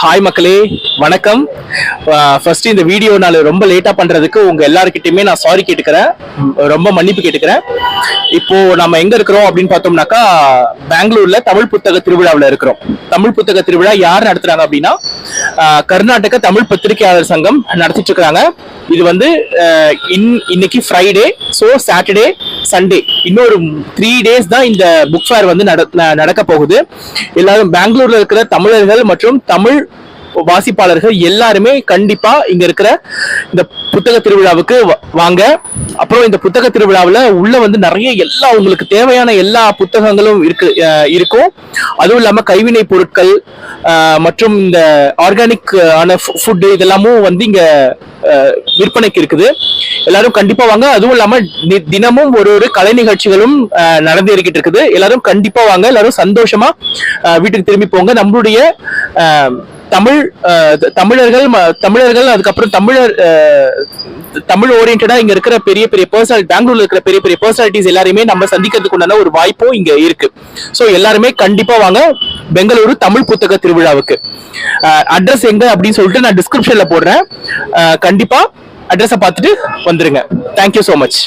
Hi மக்களே வணக்கம். First இந்த வீடியோ நான் ரொம்ப லேட்டா பண்றதுக்கு உங்க எல்லாருக்கிட்டையுமே நான் சாரி கேட்டுக்கிறேன். ரொம்ப மன்னிப்பு கேட்டுக்கிறேன். இப்போ நம்ம எங்க இருக்கிறோம் அப்படின்னு பார்த்தோம்னாக்கா பெங்களூர்ல தமிழ் புத்தக திருவிழாவில் இருக்கிறோம். தமிழ் புத்தக திருவிழா யார் நடத்துறாங்க அப்படின்னா கர்நாடக தமிழ் பத்திரிகையாளர் சங்கம் நடத்திட்டு இருக்கிறாங்க. இது வந்து இன்- இன்னைக்கு ஃப்ரைடே ஸோ சாட்டர்டே சண்டே இன்னொரு த்ரீ டேஸ் தான் இந்த புக் ஃபேர் வந்து நட- ந- நடக்க போகுது. எல்லாரும் பெங்களூர்ல இருக்கிற தமிழர்கள் மற்றும் தமிழ் வாசிப்பாளர்கள் எல்லாருமே கண்டிப்பா இங்க இருக்கிற இந்த புத்தக திருவிழாவுக்கு வ- வாங்க. அப்புறம் இந்த புத்தக திருவிழாவில் உள்ள வந்து நிறைய எல்லா உங்களுக்கு தேவையான எல்லா புத்தகங்களும் இருக்கு இருக்கும். அதுவும் இல்லாமல் கைவினை பொருட்கள் மற்றும் இந்த ஆர்கானிக் ஆன ஃபுட்டு இதெல்லாமும் வந்து இங்கே விற்பனைக்கு இருக்குது. எல்லாரும் கண்டிப்பா வாங்க. அதுவும் இல்லாம தினமும் ஒரு ஒரு கலை நிகழ்ச்சிகளும் நடந்து இருக்கிட்டு இருக்குது. எல்லாரும் கண்டிப்பா வாங்க. எல்லாரும் சந்தோஷமா வீட்டுக்கு திரும்பி போங்க. நம்மளுடைய தமிழ் த- தமிழர்கள் ம- தமிழர்கள் அதுக்கப்புறம் தமிழர் தமிழ் ஓரியன்டா இங்க இருக்கிற பெரிய பெரிய பர்சனல் பெங்களூர்ல இருக்கிற பெரிய பெரிய பர்சனாலிட்டிஸ் எல்லாருமே நம்ம சந்திக்கிறதுக்கு உண்டான ஒரு வாய்ப்பும் இங்க இருக்கு. சோ எல்லாருமே கண்டிப்பா வாங்க பெங்களூரு தமிழ் புத்தக திருவிழாவுக்கு. அட்ரஸ் எங்க அப்படின்னு சொல்லிட்டு நான் டிஸ்கிரிப்ஷன்ல போடுறேன். கண்டிப்பா அட்ரஸை பார்த்துட்டு வந்துருங்க. Thank you so much